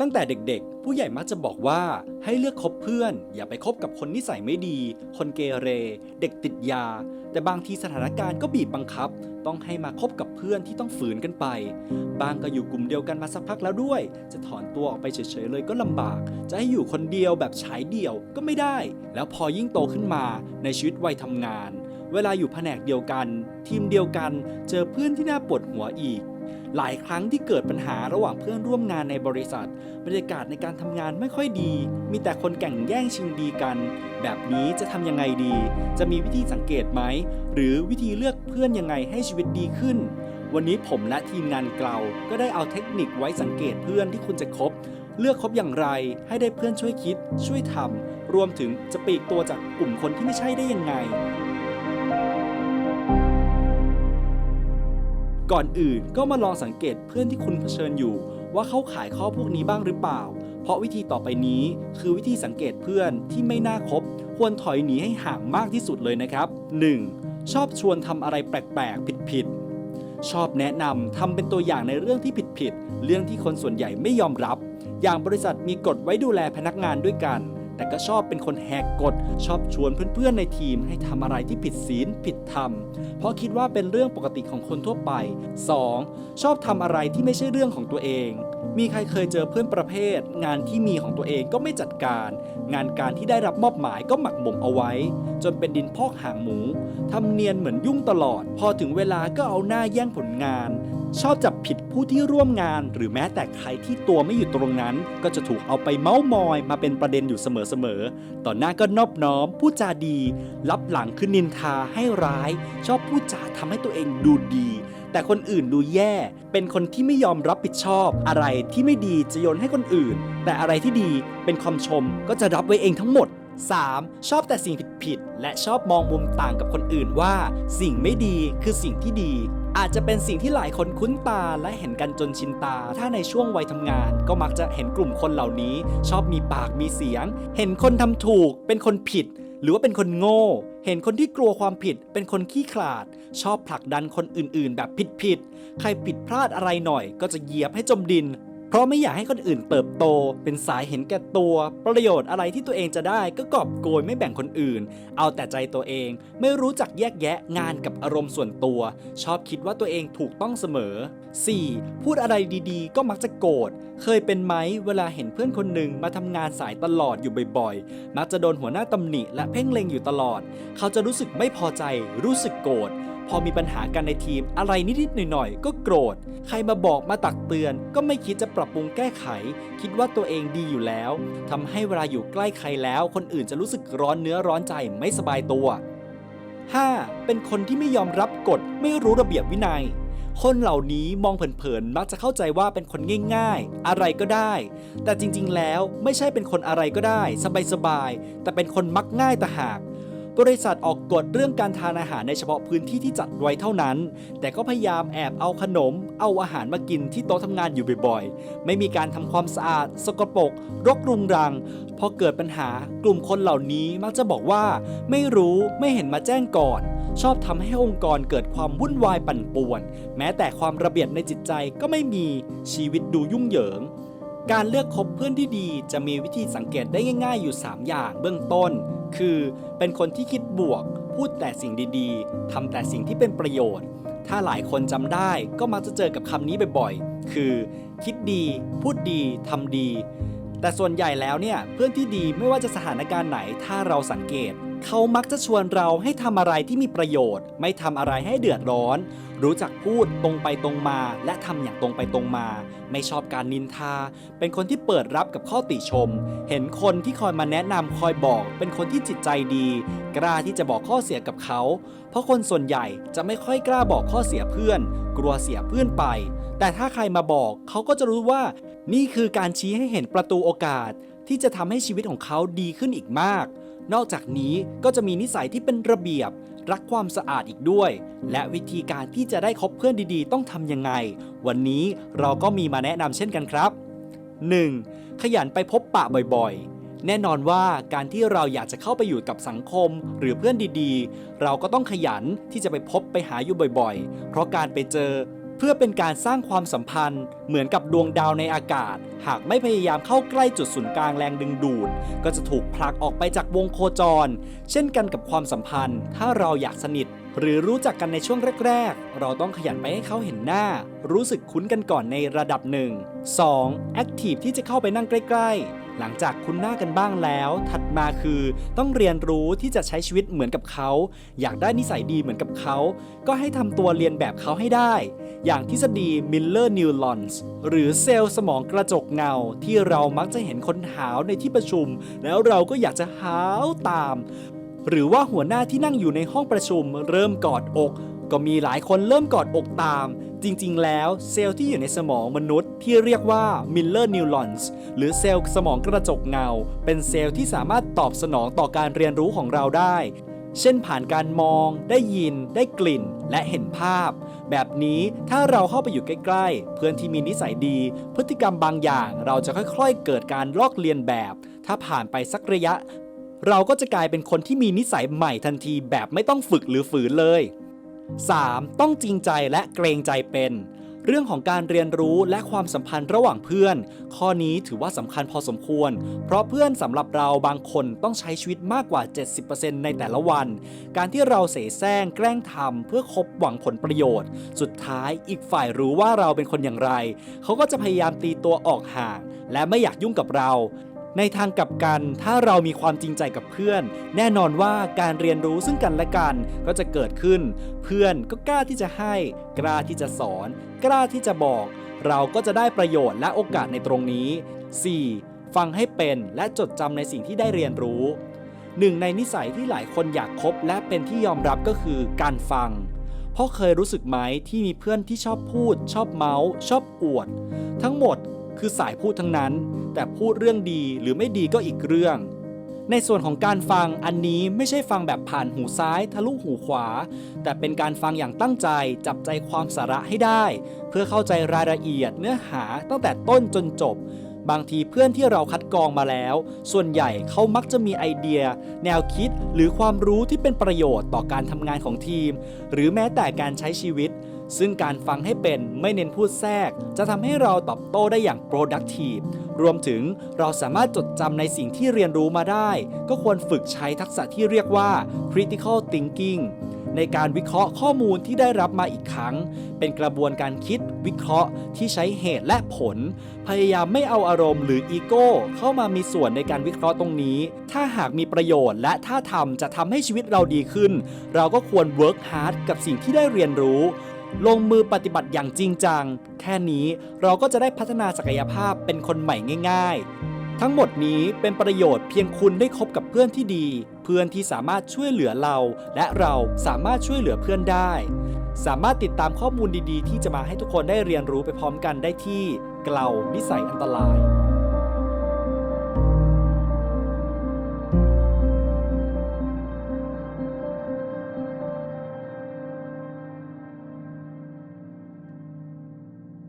ตั้งแต่เด็กๆ ผู้ใหญ่มักจะบอกว่าให้เลือกคบเพื่อน อย่าไปคบกับคนนิสัยไม่ดี คนเกเร เด็กติดยา แต่บางทีสถานการณ์ก็บีบบังคับ ต้องให้มาคบกับเพื่อนที่ต้องฝืนกันไป บางก็อยู่กลุ่มเดียวกันมาสักพักแล้วด้วย จะถอนตัวออกไปเฉยๆเลยก็ลำบาก จะให้อยู่คนเดียวแบบฉายเดี่ยวก็ไม่ได้ แล้วพอยิ่งโตขึ้นมาในชีวิตวัยทำงาน เวลาอยู่แผนกเดียวกัน ทีมเดียวกัน เจอเพื่อนที่น่าปวดหัวอีก หลายครั้งที่เกิดปัญหาระหว่างเพื่อนร่วมงานในบริษัท บรรยากาศในการทำงานไม่ค่อยดี มีแต่คนแข่งแย่งชิงดีกัน แบบนี้จะทำยังไงดี จะมีวิธีสังเกตไหม หรือวิธีเลือกเพื่อนยังไงให้ชีวิตดีขึ้น วันนี้ผมและทีมงานเกลาก็ได้เอาเทคนิคไว้สังเกตเพื่อนที่คุณจะคบ เลือกคบอย่างไร ให้ได้เพื่อนช่วยคิด ช่วยทำรวมถึงจะปีกตัวจากกลุ่มคนที่ไม่ใช่ได้ยังไง ก่อนอื่นก็มาลองสังเกตเพื่อนที่คุณเผชิญอยู่ ว่าเขาขายข้อพวกนี้บ้างหรือเปล่า เพราะวิธีต่อไปนี้คือวิธีสังเกตเพื่อนที่ไม่น่าคบ ควรถอยหนีให้ห่างมากที่สุดเลยนะครับ 1. ชอบชวนทำอะไรแปลกๆ ผิดๆ ชอบแนะนำทำเป็นตัวอย่างในเรื่องที่ผิดๆ เรื่องที่คนส่วนใหญ่ไม่ยอมรับ อย่างบริษัทมีกฎไว้ดูแลพนักงานด้วยกัน แต่ก็ชอบเป็นคนแหกกฎ ชอบชวนเพื่อนๆในทีมให้ทำอะไรที่ผิดศีลผิดธรรม เพราะคิดว่าเป็นเรื่องปกติของคนทั่วไป 2. ชอบทำอะไรที่ไม่ใช่เรื่องของตัวเอง มีใครเคยเจอเพื่อนประเภท งานที่มีของตัวเองก็ไม่จัดการ งานการที่ได้รับมอบหมายก็หมักหมมเอาไว้ จนเป็นดินพอกหางหมูทำเนียนเหมือนยุ่งตลอด พอถึงเวลาก็เอาหน้าแย่งผลงาน ชอบจับผิดผู้ที่ร่วมงาน หรือแม้แต่ใครที่ตัวไม่อยู่ตรงนั้น ก็จะถูกเอาไปเม้ามอยมาเป็นประเด็นอยู่เสมอๆต่อหน้าก็นอบน้อมพูดจาดี รับหลังคือนินทาให้ร้าย ชอบพูดจาทำให้ตัวเองดูดี แต่คนอื่นดูแย่ เป็นคนที่ไม่ยอมรับผิดชอบ อะไรที่ไม่ดีจะโยนให้คนอื่น แต่อะไรที่ดีเป็นคำชมก็จะรับไว้เองทั้งหมด 3. ชอบแต่สิ่งผิดๆ และชอบมองมุมต่างกับคนอื่นว่า สิ่งไม่ดีคือสิ่งที่ดี อาจจะเป็นสิ่งที่หลายคนคุ้นตาและเห็นกันจนชินตา ถ้าในช่วงวัยทำงาน ก็มักจะเห็นกลุ่มคนเหล่านี้ ชอบมีปากมีเสียง เห็นคนทำถูกเป็นคนผิด หรือว่าเป็นคนโง่ เห็นคนที่กลัวความผิด เป็นคนขี้ขลาด ชอบผลักดันคนอื่นๆ แบบผิดๆ ใครผิดพลาดอะไรหน่อย ก็จะเหยียบให้จมดิน ราะไม่อยากให้คนอื่นเติบโต เป็นสายเห็นแก่ตัว ประโยชน์อะไรที่ตัวเองจะได้ก็กอบโกยไม่แบ่งคนอื่น เอาแต่ใจตัวเอง ไม่รู้จักแยกแยะงานกับอารมณ์ส่วนตัว ชอบคิดว่าตัวเองถูกต้องเสมอ 4. พูดอะไรดีๆ ก็มักจะโกรธ เคยเป็นไหมเวลาเห็นเพื่อนคนหนึ่งมาทำงานสายตลอดอยู่บ่อยๆ มักจะโดนหัวหน้าตำหนิและเพ่งเล็งอยู่ตลอด เขาจะรู้สึกไม่พอใจ รู้สึกโกรธ พอมีปัญหากันในทีมอะไรนิดๆหน่อยๆ ก็โกรธ ใครมาบอกมาตักเตือน ก็ไม่คิดจะปรับปรุงแก้ไข คิดว่าตัวเองดีอยู่แล้วทำให้เวลาอยู่ใกล้ใครแล้ว คนอื่นจะรู้สึกร้อนเนื้อร้อนใจไม่สบายตัว 5. เป็นคนที่ไม่ยอมรับกฎไม่รู้ระเบียบวินัย คนเหล่านี้มองเผินๆมักจะเข้าใจว่าเป็นคนง่ายๆ อะไรก็ได้ แต่จริงๆแล้วไม่ใช่เป็นคนอะไรก็ได้ สบายๆแต่เป็นคนมักง่ายต่หาก บริษัทออกกฎเรื่องการทานอาหารในเฉพาะพื้นที่ที่จัดไว้เท่านั้น แต่ก็พยายามแอบเอาขนม เอาอาหารมากินที่โต๊ะทำงานอยู่บ่อยๆ ไม่มีการทำความสะอาด สกปรกรกรุงรัง พอเกิดปัญหากลุ่มคนเหล่านี้มักจะบอกว่า ไม่รู้ไม่เห็นมาแจ้งก่อน ชอบทำให้องค์กรเกิดความวุ่นวายปั่นป่วน แม้แต่ความระเบียบในจิตใจก็ไม่มีชีวิตดูยุ่งเหยิงการเลือกคบเพื่อนที่ดีจะมีวิธีสังเกตได้ง่าย ๆ อยู่ 3 อย่างเบื้องต้น คือ เป็นคนที่คิดบวก พูดแต่สิ่งดีๆทำแต่สิ่งที่เป็นประโยชน์ ถ้าหลายคนจำได้ก็มักจะเจอกับคำนี้บ่อยๆ คือ คิดดี พูดดีทำดี แต่ส่วนใหญ่แล้วเนี่ยเพื่อนที่ดีไม่ว่าจะสถานการณ์ไหนถ้าเราสังเกต เขามักจะชวนเราให้ทำอะไรที่มีประโยชน์ ไม่ทำอะไรให้เดือดร้อน รู้จักพูดตรงไปตรงมา และทำอย่างตรงไปตรงมา ไม่ชอบการนินทา เป็นคนที่เปิดรับกับข้อติชม เห็นคนที่คอยมาแนะนำคอยบอก เป็นคนที่จิตใจดี กล้าที่จะบอกข้อเสียกับเขา เพราะคนส่วนใหญ่จะไม่ค่อยกล้าบอกข้อเสียเพื่อน กลัวเสียเพื่อนไป แต่ถ้าใครมาบอกเขาก็จะรู้ว่า นี่คือการชี้ให้เห็นประตูโอกาส ที่จะทำให้ชีวิตของเขาดีขึ้นอีกมาก นอกจากนี้ก็จะมีนิสัยที่เป็นระเบียบ รักความสะอาดอีกด้วย และวิธีการที่จะได้คบเพื่อนดีๆ ต้องทำยังไง วันนี้เราก็มีมาแนะนำเช่นกันครับ 1. ขยันไปพบปะบ่อยๆ แน่นอนว่าการที่เราอยากจะเข้าไปอยู่กับสังคมหรือเพื่อนดีๆ เราก็ต้องขยันที่จะไปพบไปหาอยู่บ่อยๆ เพราะการไปเจอ เพื่อเป็นการสร้างความสัมพันธ์ เหมือนกับดวงดาวในอากาศ หากไม่พยายามเข้าใกล้จุดศูนย์กลางแรงดึงดูด ก็จะถูกผลักออกไปจากวงโคจร เช่นกันกับความสัมพันธ์ ถ้าเราอยากสนิท หรือรู้จักกันในช่วงแรก ๆ เราต้องขยันไปให้เขาเห็นหน้า รู้สึกคุ้นกันก่อนในระดับหนึ่ง 2. Active ที่จะเข้าไปนั่งใกล้ ๆ หลังจากคุ้นหน้ากันบ้างแล้ว ถัดมาคือต้องเรียนรู้ที่จะใช้ชีวิตเหมือนกับเขา อยากได้นิสัยดีเหมือนกับเขา ก็ให้ทำตัวเรียนแบบเขาให้ได้ อย่างทฤษฎี Miller Neurons หรือเซลล์สมองกระจกเงาที่เรามักจะเห็นคนหาวในที่ประชุม แล้วเราก็อยากจะหาวตาม หรือว่าหัวหน้าที่นั่งอยู่ในห้องประชุม เริ่มกอดอก ก็มีหลายคนเริ่มกอดอกตาม จริงๆ แล้วเซลล์ที่อยู่ในสมองมนุษย์ที่เรียกว่า Miller Neurons หรือเซลล์สมองกระจกเงา เป็นเซลล์ที่สามารถตอบสนองต่อการเรียนรู้ของเราได้ เช่นผ่านการมอง ได้ยิน ได้กลิ่น และเห็นภาพ แบบนี้ถ้าเราเข้าไปอยู่ใกล้ๆ เพื่อนที่มีนิสัยดี พฤติกรรมบางอย่างเราจะค่อยๆ เกิดการลอกเลียนแบบ ถ้าผ่านไปสักระยะ เราก็จะกลายเป็นคนที่มีนิสัยใหม่ทันทีแบบไม่ต้องฝึกหรือฝืนเลย 3. ต้องจริงใจและเกรงใจเป็น เรื่องของการเรียนรู้และความสัมพันธ์ระหว่างเพื่อน ข้อนี้ถือว่าสำคัญพอสมควร เพราะเพื่อนสำหรับเราบางคนต้องใช้ชีวิตมากกว่า 70%ในแต่ละวัน การที่เราเสแสร้งแกล้งทำเพื่อคบหวังผลประโยชน์ สุดท้ายอีกฝ่ายรู้ว่าเราเป็นคนอย่างไร เขาก็จะพยายามตีตัวออกห่าง และไม่อยากยุ่งกับเรา ในทางกลับกัน ถ้าเรามีความจริงใจกับเพื่อน แน่นอนว่าการเรียนรู้ซึ่งกันและกันก็จะเกิดขึ้น เพื่อนก็กล้าที่จะให้ กล้าที่จะสอน กล้าที่จะบอก เราก็จะได้ประโยชน์และโอกาสในตรงนี้ 4. ฟังให้เป็นและจดจำในสิ่งที่ได้เรียนรู้หนึ่งในนิสัยที่หลายคนอยากคบและเป็นที่ยอมรับก็คือการฟัง เพราะเคยรู้สึกไหมที่มีเพื่อนที่ชอบพูด ชอบเมาส์ชอบอวด ทั้งหมด คือสายพูดทั้งนั้น แต่พูดเรื่องดีหรือไม่ดีก็อีกเรื่อง ในส่วนของการฟังอันนี้ไม่ใช่ฟังแบบผ่านหูซ้ายทะลุหูขวา แต่เป็นการฟังอย่างตั้งใจจับใจความสาระให้ได้ เพื่อเข้าใจรายละเอียดเนื้อหาตั้งแต่ต้นจนจบบางทีเพื่อนที่เราคัดกรองมาแล้ว ส่วนใหญ่เขามักจะมีไอเดีย แนวคิดหรือความรู้ที่เป็นประโยชน์ต่อการทำงานของทีม หรือแม้แต่การใช้ชีวิต ซึ่งการฟังให้เป็นไม่เน้นพูดแทรก จะทำให้เราตอบโต้ได้อย่าง productive รวมถึงเราสามารถจดจำในสิ่งที่เรียนรู้มาได้ ก็ควรฝึกใช้ทักษะที่เรียกว่า critical thinking ในการวิเคราะห์ข้อมูลที่ได้รับมาอีกครั้ง เป็นกระบวนการคิดวิเคราะห์ที่ใช้เหตุและผล พยายามไม่เอาอารมณ์หรืออีโก้ เข้ามามีส่วนในการวิเคราะห์ตรงนี้ ถ้าหากมีประโยชน์และถ้าทำจะทำให้ชีวิตเราดีขึ้น เราก็ควร work hard กับสิ่งที่ได้เรียนรู้ ลงมือปฏิบัติอย่างจริงจัง แค่นี้เราก็จะได้พัฒนาศักยภาพเป็นคนใหม่ง่าย ๆ ทั้งหมดนี้เป็นประโยชน์เพียงคุณได้คบกับเพื่อนที่ดี เพื่อนที่สามารถช่วยเหลือเรา และเราสามารถช่วยเหลือเพื่อนได้ สามารถติดตามข้อมูลดีๆ ที่จะมาให้ทุกคนได้เรียนรู้ไปพร้อมกันได้ที่เกลานิสัยอันตราย